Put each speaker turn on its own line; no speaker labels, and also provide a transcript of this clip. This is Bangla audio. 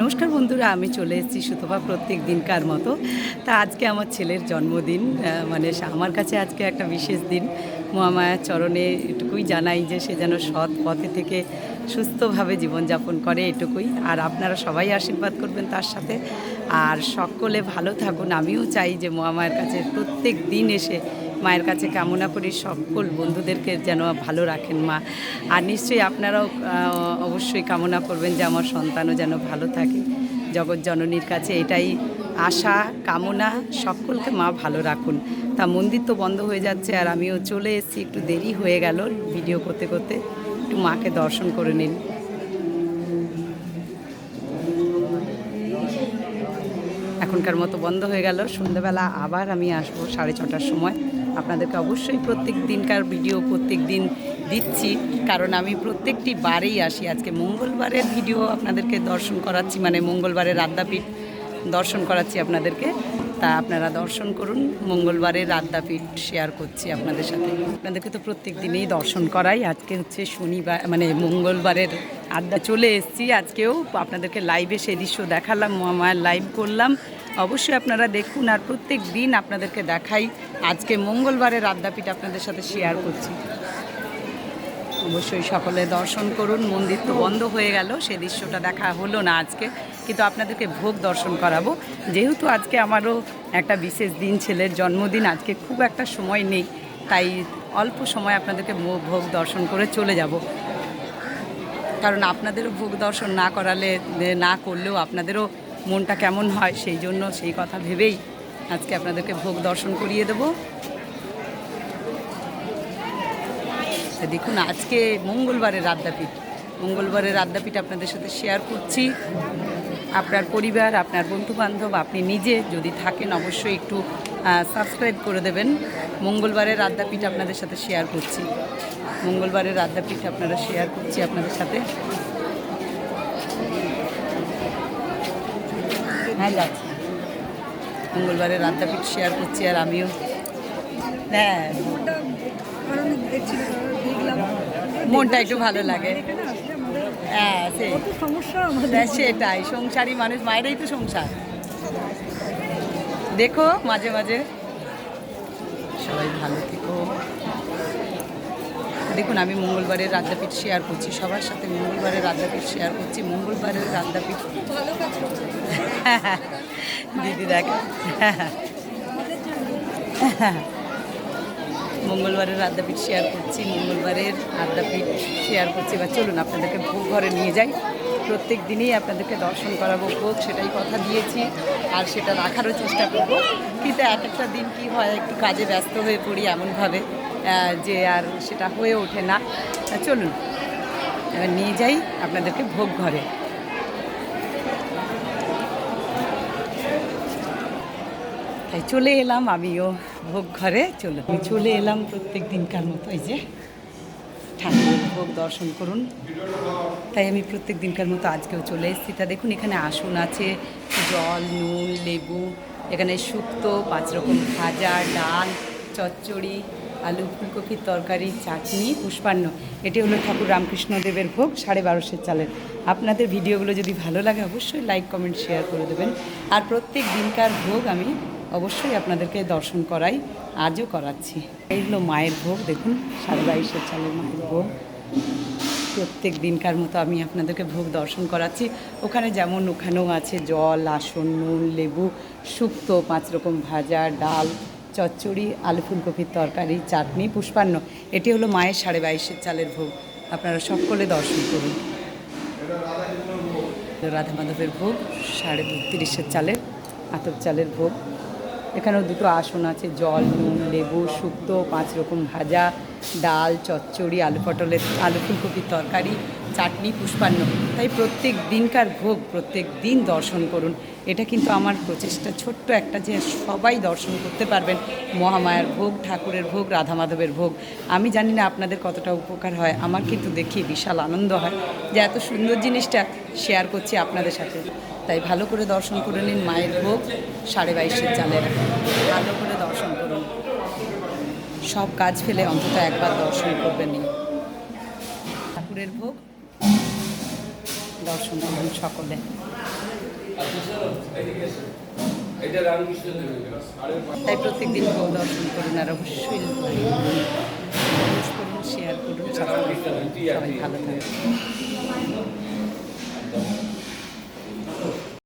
নমস্কার বন্ধুরা, আমি চলে এসেছি সুতপা প্রত্যেক দিনকার মতো। তা আজকে আমার ছেলের জন্মদিন মানে আমার কাছে আজকে একটা বিশেষ দিন। মহামায়ার চরণে এটুকুই জানাই যে সে যেন সৎ পথে থেকে সুস্থভাবে জীবনযাপন করে এটুকুই। আর আপনারা সবাই আশীর্বাদ করবেন তার সাথে। আর সকলে ভালো থাকুন। আমিও চাই যে মহামায়ের কাছে প্রত্যেক দিন এসে মায়ের কাছে কামনা করি সকল বন্ধুদেরকে যেন ভালো রাখেন মা। আর নিশ্চয়ই আপনারাও অবশ্যই কামনা করবেন যে আমার সন্তানও যেন ভালো থাকে। জগৎ জননীর কাছে এটাই আশা, কামনা, সকলকে মা ভালো রাখুন। তা মন্দির তো বন্ধ হয়ে যাচ্ছে আর আমিও চলে এসেছি, একটু দেরি হয়ে গেল ভিডিও করতে করতে। একটু মাকে দর্শন করে নিন। এখনকার মতো বন্ধ হয়ে গেল। সন্ধ্যাবেলা আবার আমি আসব সাড়ে ছটার সময়। আপনাদেরকে অবশ্যই প্রত্যেক দিনকার ভিডিও প্রত্যেক দিন দিচ্ছি। কারণ আমি প্রত্যেকটি বারেই আসি। আজকে মঙ্গলবারের ভিডিও আপনাদেরকে দর্শন করাচ্ছি মানে মঙ্গলবারের আদ্যাপীঠ দর্শন করাচ্ছি আপনাদেরকে। তা আপনারা দর্শন করুন, মঙ্গলবারের আদ্যাপীঠ শেয়ার করছি আপনাদের সাথে। আপনাদেরকে তো প্রত্যেক দিনেই দর্শন করাই। আজকে হচ্ছে শনিবার মানে মঙ্গলবারের আড্ডা চলে এসেছি। আজকেও আপনাদেরকে লাইভে সেই দৃশ্য দেখালাম মহামায়ার লাইভ করলাম। অবশ্যই আপনারা দেখুন আর প্রত্যেক দিন আপনাদেরকে দেখাই। আজকে মঙ্গলবারের আদ্যাপীঠ আপনাদের সাথে শেয়ার করছি। অবশ্যই সকলে দর্শন করুন, মন্দির তো বন্ধ হয়ে গেল, সে দৃশ্যটা দেখা হলো না আজকে, কিন্তু আপনাদেরকে ভোগ দর্শন করাবো। যেহেতু আজকে আমারও একটা বিশেষ দিন, ছেলের জন্মদিন, আজকে খুব একটা সময় নেই, তাই অল্প সময় আপনাদেরকে ভোগ দর্শন করে চলে যাব। কারণ আপনাদেরও ভোগ দর্শন না করালে, না করলেও আপনাদেরও মনটা কেমন হয় সেই জন্য সেই কথা ভেবেই আজকে আপনাদেরকে ভোগ দর্শন করিয়ে দেবো। দেখুন, আজকে মঙ্গলবারের আদ্যাপীঠ। মঙ্গলবারের আদ্যাপীঠ আপনাদের সাথে শেয়ার করছি। আপনার পরিবার, আপনার বন্ধুবান্ধব, আপনি নিজে যদি থাকেন অবশ্যই একটু সাবস্ক্রাইব করে দেবেন। মঙ্গলবারের আদ্যাপীঠ আপনাদের সাথে শেয়ার করছি। মঙ্গলবারের আদ্যাপীঠ আপনারা শেয়ার করছি আপনাদের সাথে। হ্যাঁ যাচ্ছি মঙ্গলবারের আদ্যাপীঠ শেয়ার করছি আর আমিও। হ্যাঁ। মনটা একটু ভালো লাগে। হ্যাঁ তা সেটাই। সংসারী মানুষ, মায়েরাই তো সংসার। দেখো, মাঝে মাঝে। সবাই ভালো থেকো। দেখুন, আমি মঙ্গলবারের রাদ্দাপীঠ শেয়ার করছি, সবার সাথে মঙ্গলবারের রাদ্দাপীঠ শেয়ার করছি, মঙ্গলবারের
করছে
দিদি দেখ। মঙ্গলবারের আদ্যাপীঠ শেয়ার করছি, মঙ্গলবারের আদ্যাপীঠ শেয়ার করছি। বা চলুন, আপনাদেরকে ভোগ ঘরে নিয়ে যাই। প্রত্যেক দিনই আপনাদেরকে দর্শন করাবো ভোগ, সেটাই কথা দিয়েছি, আর সেটা রাখারও চেষ্টা করব। কিন্তু এক একটা দিন কি হয়, একটু কাজে ব্যস্ত হয়ে পড়ি এমনভাবে। যে আর সেটা হয়ে ওঠে না। চলুন, এবার নিয়ে যাই আপনাদেরকে ভোগ ঘরে। তাই চলে এলাম আমিও ভোগ ঘরে চলো চলে এলাম প্রত্যেক দিনকার মতো, এই যে ঠাকুরের ভোগ দর্শন করুন। তাই আমি প্রত্যেক দিনকার মতো আজকেও চলে এসেছি। তা দেখুন, এখানে আসন আছে, জল, নুন, লেবু, এখানে শুক্তো, পাঁচ রকম ভাজা, ডাল, চচ্চড়ি আলু ফুলকপির তরকারি, চাটনি, পুষ্পান্ন। এটি হলো ঠাকুর রামকৃষ্ণদেবের ভোগ, সাড়ে বারোশের চালের। আপনাদের ভিডিওগুলো যদি ভালো লাগে, অবশ্যই লাইক কমেন্ট শেয়ার করে দেবেন। আর প্রত্যেক দিনকার ভোগ আমি অবশ্যই আপনাদেরকে দর্শন করাই, আজও করাচ্ছি। এই হলো মায়ের ভোগ, দেখুন, সাড়ে বাইশের চালের মায়ের ভোগ। প্রত্যেক দিনকার মতো আমি আপনাদেরকে ভোগ দর্শন করাচ্ছি। ওখানে যেমন ওখানেও আছে জল, আসন, নুন, লেবু, শুক্তো, পাঁচ রকম ভাজা, ডাল চচ্চড়ি, আলু ফুলকপির তরকারি, চাটনি, পুষ্পান্ন। এটি হলো মায়ের সাড়ে বাইশের চালের ভোগ। আপনারা সকলে দর্শন করুন। রাধা মাধবের ভোগ, সাড়ে বত্রিশের চালের, আতপ চালের ভোগ। এখানেও দুটো আসন আছে, জল, নুন, লেবু, শুক্তো, পাঁচ রকম ভাজা। ডাল, চচ্চড়ি, আলু পটলের, আলু ফুলকপির তরকারি, চাটনি, পুষ্পান্ন। তাই প্রত্যেক দিনকার ভোগ, প্রত্যেক দিন দর্শন করুন। এটা কিন্তু আমার প্রচেষ্টা, ছোট্ট একটা যে সবাই দর্শন করতে পারবেন। মহামায়ার ভোগ, ঠাকুরের ভোগ রাধা মাধবের ভোগ। আমি জানি না আপনাদের কতটা উপকার হয়, আমার কিন্তু দেখি বিশাল আনন্দ হয় যে এত সুন্দর জিনিসটা শেয়ার করছি আপনাদের সাথে। তাই ভালো করে দর্শন করে নিন মায়ের ভোগ, সাড়ে বাইশের চালের ভালো করে দর্শন করুন। সব কাজ ফেলে অন্তত একবার দর্শন করবেন ঠাকুরের ভোগ, দর্শন করুন সকলে। তাই প্রত্যেক দিন ভোগ দর্শন করুন আর অবশ্যই শেয়ার করুন। সবাই ভালো থাকুন।